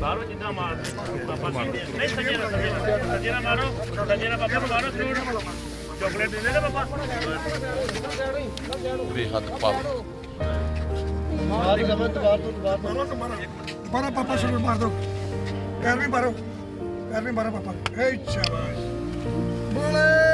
ਬਾਹਰੋਂ ਮਾਰ ਪਾਪਾ ਨਹੀਂ ਸੱਜੇ ਸੱਜੇ ਸੱਜੇ ਮਾਰੋ ਸੱਜੇ ਪਾਪਾ ਮਾਰੋ ਜ਼ਰੂਰ। ਚਾਕਲੇਟ ਦੇ ਦੇ ਨਾ ਪਾਪਾ ਦੁਬਾਰਾ ਸ਼ੁਰੂ ਮਾਰ ਦੋ। ਪੈਰ ਵੀ ਮਾਰੋ। ਪੈਰ ਵੀ ਮਾਰੋ ਪਾਪਾ। ਏ ਸ਼ਾਬਾਸ਼। ਬੋਲੇ।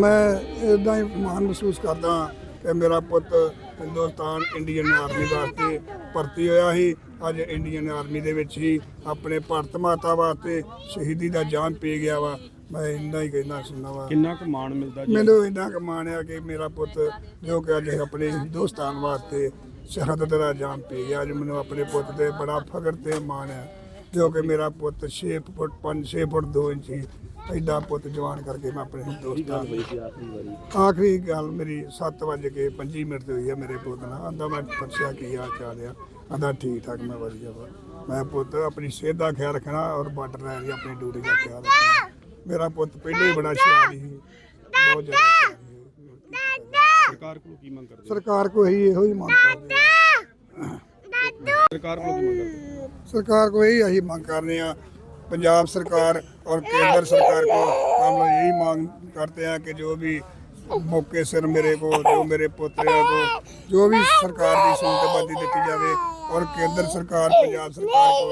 ਮੈਂ ਇਦਾਂ ਹੀ ਮਾਣ ਮਹਿਸੂਸ ਕਰਦਾ ਹਾਂ ਕਿ ਮੇਰਾ ਪੁੱਤ ਹਿੰਦੁਸਤਾਨ ਇੰਡੀਅਨ ਆਰਮੀ ਵਾਸਤੇ ਭਰਤੀ ਹੋਇਆ ਸੀ। ਅੱਜ ਇੰਡੀਅਨ ਆਰਮੀ ਦੇ ਵਿੱਚ ਹੀ ਆਪਣੇ ਭਾਰਤ ਮਾਤਾ ਵਾਸਤੇ ਸ਼ਹੀਦੀ ਦਾ ਜਾਨ ਪੀ ਗਿਆ ਵਾ। ਮੈਂ ਇੰਨਾ ਹੀ ਕਹਿਣਾ ਸੁਣਨਾ ਵਾ। ਕਿੰਨਾ ਕੁ ਮਾਣ ਮਿਲਦਾ ਜੀ? ਮੈਨੂੰ ਇੰਨਾ ਕੁ ਮਾਣ ਆ ਕਿ ਮੇਰਾ ਪੁੱਤ ਜੋ ਕਿ ਅੱਜ ਆਪਣੇ ਹਿੰਦੁਸਤਾਨ ਵਾਸਤੇ ਸ਼ਹਾਦਤ ਦਾ ਜਾਮ ਪੀ ਗਿਆ। ਅੱਜ ਮੈਨੂੰ ਆਪਣੇ ਪੁੱਤ ਤੇ ਬੜਾ ਫਖਰ ਤੇ ਮਾਣ ਹੈ ਜੋ ਕਿ ਮੇਰਾ ਪੁੱਤ 6 ਫੁੱਟ 5 6 ਫੁੱਟ 2 ਇੰਚ ਐਡਾ ਪੁੱਤ ਜਵਾਨ ਕਰਕੇ ਮੈਂ ਆਪਣੇ ਦੋਸਤਾਂ ਆਖਰੀ ਗੱਲ ਮੇਰੀ 7 ਵਜੇ ਕੇ 25 ਮਿੰਟ ਤੇ ਹੋਈ ਹੈ ਮੇਰੇ ਪੁੱਤ ਨਾਲ। ਆਂਦਾ ਮੈਂ ਪੁੱਛਿਆ ਕੀ ਹਾਲ ਚਾਲ ਆ? ਆਂਦਾ ਠੀਕ ਠਾਕ ਮੈਂ ਵਧੀਆ ਵਾ। ਮੈਂ ਪੁੱਤ ਆਪਣੀ ਸਿਹਤ ਦਾ ਖਿਆਲ ਰੱਖਣਾ ਔਰ ਬਾਰਡਰ ਲਾਈਨ ਆਪਣੀ ਡਿਊਟੀ ਦਾ ਖਿਆਲ ਰੱਖਣਾ। ਮੇਰਾ ਪੁੱਤ ਪਹਿਲੇ ਹੀ ਬੜਾ ਸ਼ਿਆਰੀ ਸੀ। ਬਹੁਤ ਜ਼ਿਆਦਾ ਸਰਕਾਰ ਕੋਲ ਕੀ ਮੰਗ ਕਰਦੇ ਸਰਕਾਰ ਕੋਲ ਹੀ ਇਹੋ ਹੀ ਮੰਗ ਕਰਦੇ ਸਰਕਾਰ ਕੋਲ ਕੀ ਮੰਗ ਕਰਦੇ ਸਰਕਾਰ ਕੋਲ ਇਹੀ ਅਸੀਂ ਮੰਗ ਕਰਨੇ ਆ पंजाब सरकार और केंद्र सरकार को हम लोग यही मांग करते हैं कि जो भी मौके सिर मेरे को जो मेरे पोते को जो भी सरकार की सहूलत दी जाए और केंद्र सरकार पंजाब सरकार को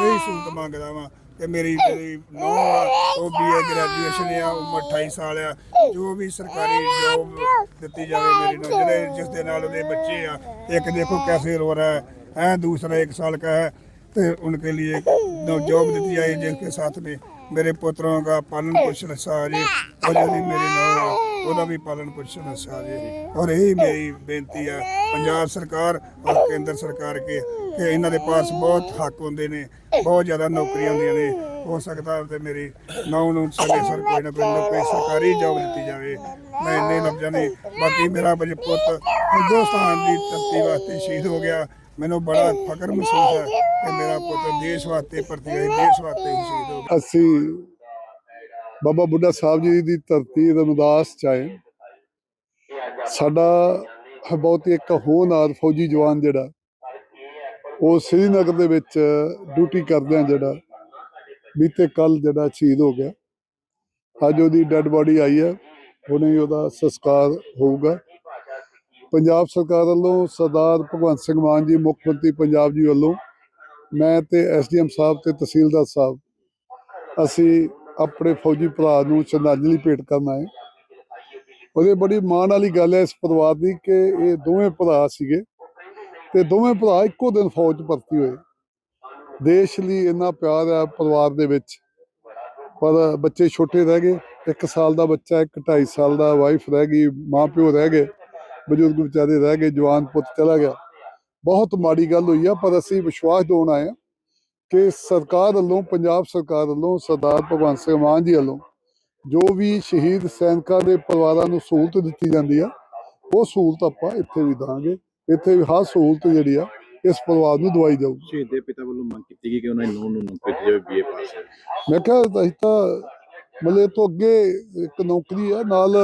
यही सहूलत मंगदा वा ਕਿ ਮੇਰੀ ਜਿਹੜੀ ਨੌਂ ਆ ਉਹ ਬੀਏ ਗ੍ਰੈਜੂਏਸ਼ਨ ਆ ਉਮਰ 28 ਸਾਲ ਆ ਜੋ ਵੀ ਸਰਕਾਰੀ ਜੋਬ ਦਿੱਤੀ ਜਾਵੇ ਮੇਰੀ ਨੂੰ ਜਿਹੜੇ ਜਿਸ ਦੇ ਨਾਲ ਉਹਦੇ ਬੱਚੇ ਆ ਇੱਕ ਦੇਖੋ कैसे रो रहा है है दूसरा एक साल का है तो उनके लिए जॉब दी जाए जिनके साथ में मेरे पुत्रों का पालन पोषण अच्छा आ जाए और यदि मेरी नौ ਉਹਦਾ ਵੀ ਪਾਲਣ ਪੋਸ਼ਣ ਅੱਛਾ ਜੇ ਔਰ ਇਹ ਮੇਰੀ ਬੇਨਤੀ ਹੈ ਪੰਜਾਬ ਸਰਕਾਰ ਔਰ ਕੇਂਦਰ ਸਰਕਾਰ ਕੇ ਕਿ ਇਹਨਾਂ ਦੇ ਪਾਸ ਬਹੁਤ ਹੱਕ ਹੁੰਦੇ ਨੇ ਬਹੁਤ ਜ਼ਿਆਦਾ ਨੌਕਰੀਆਂ ਹੁੰਦੀਆਂ ਨੇ ਹੋ ਸਕਦਾ ਤੇ ਮੇਰੀ ਨੌ ਨੂੰ ਸਾਡੇ ਸਰ ਕੋਈ ਨਾ ਕੋਈ ਨੌਕਰੀ ਸਰਕਾਰੀ ਜੌਬ ਦਿੱਤੀ ਜਾਵੇ ਮੈਂ ਇੰਨੇ ਲਫ਼ਜ਼ਾਂ ਨੇ ਬਾਕੀ ਮੇਰਾ ਬਜ ਪੁੱਤ ਹਿੰਦੁਸਤਾਨ ਦੀ ਧਰਤੀ ਵਾਸਤੇ ਸ਼ਹੀਦ ਹੋ ਗਿਆ ਮੈਨੂੰ ਬੜਾ ਫਖਰ ਮਹਿਸੂਸ ਹੈ ਕਿ ਮੇਰਾ ਪੁੱਤ ਦੇਸ਼ ਵਾਸਤੇ ਭਰਤੀ ਹੋਇਆ ਦੇਸ਼ ਵਾਸਤੇ ਹੀ ਸ਼ਹੀਦ ਹੋ ਗਿਆ। ਅਸੀਂ ਬਾਬਾ ਬੁੱਢਾ ਸਾਹਿਬ ਜੀ ਦੀ ਧਰਤੀ ਰਮਦਾਸ ਚ ਆਏ ਸਾਡਾ ਬਹੁਤ ਹੀ ਇੱਕ ਹੋਣਹਾਰ ਫੌਜੀ ਜਵਾਨ ਜਿਹੜਾ ਉਹ ਸ੍ਰੀਨਗਰ ਦੇ ਵਿੱਚ ਡਿਊਟੀ ਕਰਦਿਆਂ ਜਿਹੜਾ ਬੀਤੇ ਕੱਲ ਜਿਹੜਾ ਸ਼ਹੀਦ ਹੋ ਗਿਆ। ਅੱਜ ਉਹਦੀ ਡੈੱਡ ਬੋਡੀ ਆਈ ਹੈ ਹੀ ਉਹਦਾ ਸੰਸਕਾਰ ਹੋਊਗਾ। ਪੰਜਾਬ ਸਰਕਾਰ ਵੱਲੋਂ ਸਰਦਾਰ ਭਗਵੰਤ ਸਿੰਘ ਮਾਨ ਜੀ, ਮੁੱਖ ਮੰਤਰੀ ਪੰਜਾਬ ਜੀ ਵੱਲੋਂ ਮੈਂ ਤੇ ਐਸਡੀਐਮ ਸਾਹਿਬ ਤੇ ਤਹਿਸੀਲਦਾਰ ਸਾਹਿਬ ਅਸੀਂ ਆਪਣੇ ਫੌਜੀ ਭਰਾ ਨੂੰ ਸ਼ਰਧਾਂਜਲੀ ਭੇਟ ਕਰਨ ਆਏ ਉਹਦੇ ਬੜੀ ਮਾਣ ਵਾਲੀ ਗੱਲ ਹੈ ਇਸ ਪਰਿਵਾਰ ਦੀ ਕਿ ਇਹ ਦੋਵੇਂ ਭਰਾ ਸੀਗੇ ਤੇ ਦੋਵੇਂ ਭਰਾ ਇੱਕੋ ਦਿਨ ਫੌਜ ਭਰਤੀ ਹੋਏ। ਦੇਸ਼ ਲਈ ਇੰਨਾ ਪਿਆਰ ਹੈ ਪਰਿਵਾਰ ਦੇ ਵਿੱਚ, ਪਰ ਬੱਚੇ ਛੋਟੇ ਰਹਿ ਗਏ 1 ਸਾਲ ਦਾ ਬੱਚਾ, ਇੱਕ 2.5 ਸਾਲ ਦਾ ਵਾਈਫ ਰਹਿ ਗਈ ਮਾਂ ਪਿਓ ਰਹਿ ਗਏ। ਬਜ਼ੁਰਗ ਵਿਚਾਰੇ ਰਹਿ ਗਏ ਜਵਾਨ ਪੁੱਤ ਚਲਾ ਗਿਆ। ਬਹੁਤ ਮਾੜੀ ਗੱਲ ਹੋਈ ਆ ਪਰ ਅਸੀਂ ਵਿਸ਼ਵਾਸ ਦਿਵਾਉਣ ਆਏ ਕਿ ਸਰਕਾਰ ਵੱਲੋਂ ਪੰਜਾਬ ਸਰਕਾਰ ਵੱਲੋਂ ਸਰਦਾਰ ਭਗਵੰਤ ਸਿੰਘ ਮਾਨ ਜੀ ਵੱਲੋਂ ਜੋ ਵੀ ਸ਼ਹੀਦ ਸੈਨਿਕਾਂ ਦੇ ਪਰਿਵਾਰਾਂ ਨੂੰ ਸਹੂਲਤ ਦਿੱਤੀ ਜਾਂਦੀ ਆ ਉਹ ਸਹੂਲਤ ਆਪਾਂ ਇੱਥੇ ਵੀ ਦਾਂਗੇ। ਇੱਥੇ ਵੀ ਹਰ ਸਹੂਲਤ ਜਿਹੜੀ ਆ ਇਸ ਪਰਿਵਾਰ ਨੂੰ ਦਵਾਈ ਜਾਊਗੀ। ਸ਼ਹੀਦ ਦੇ ਪਿਤਾ ਵੱਲੋਂ ਮੰਗ ਕੀਤੀ ਗਈ ਕਿ ਉਹਨਾਂ ਦੀ ਨੂੰਹ ਨੂੰ ਨੌਕਰੀ ਦਿੱਤੀ ਜਾਵੇ ਬੀਏ ਪਾਸ ਮੈਂ ਕਿਹਾ ਅਸੀਂ ਤਾਂ ਇਹ ਤੋਂ ਅੱਗੇ ਇੱਕ ਨੌਕਰੀ ਆ ਨਾਲ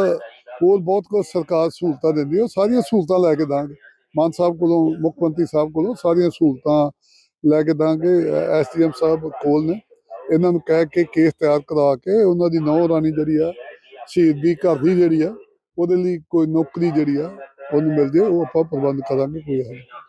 ਕੋਲ ਬਹੁਤ ਕੁਝ ਸਰਕਾਰ ਸਹੂਲਤਾਂ ਦਿੰਦੀ ਹੈ ਉਹ ਸਾਰੀਆਂ ਸਹੂਲਤਾਂ ਲੈ ਕੇ ਦਾਂਗੇ। ਮਾਨ ਸਾਹਿਬ ਕੋਲੋਂ, ਮੁੱਖ ਮੰਤਰੀ ਸਾਹਿਬ ਕੋਲੋਂ ਸਾਰੀਆਂ ਸਹੂਲਤਾਂ ਲੈ ਕੇ ਦਾਂਗੇ ਐਸਡੀਐਮ ਸਾਹਿਬ ਕੋਲ ਨੇ। ਇਹਨਾਂ ਨੂੰ ਕਹਿ ਕੇ ਕੇਸ ਤਿਆਰ ਕਰਾ ਕੇ ਉਹਨਾਂ ਦੀ ਨੌ ਰਾਣੀ ਜਿਹੜੀ ਆ, ਸ਼ਹੀਦ ਦੀ ਘਰ ਦੀ ਜਿਹੜੀ ਆ, ਉਹਦੇ ਲਈ ਕੋਈ ਨੌਕਰੀ ਜਿਹੜੀ ਆ, ਉਹਨੂੰ ਮਿਲ ਜੇ, ਉਹ ਆਪਾਂ ਪ੍ਰਬੰਧ ਕਰਾਂਗੇ ਕੋਈ ਹੱਲ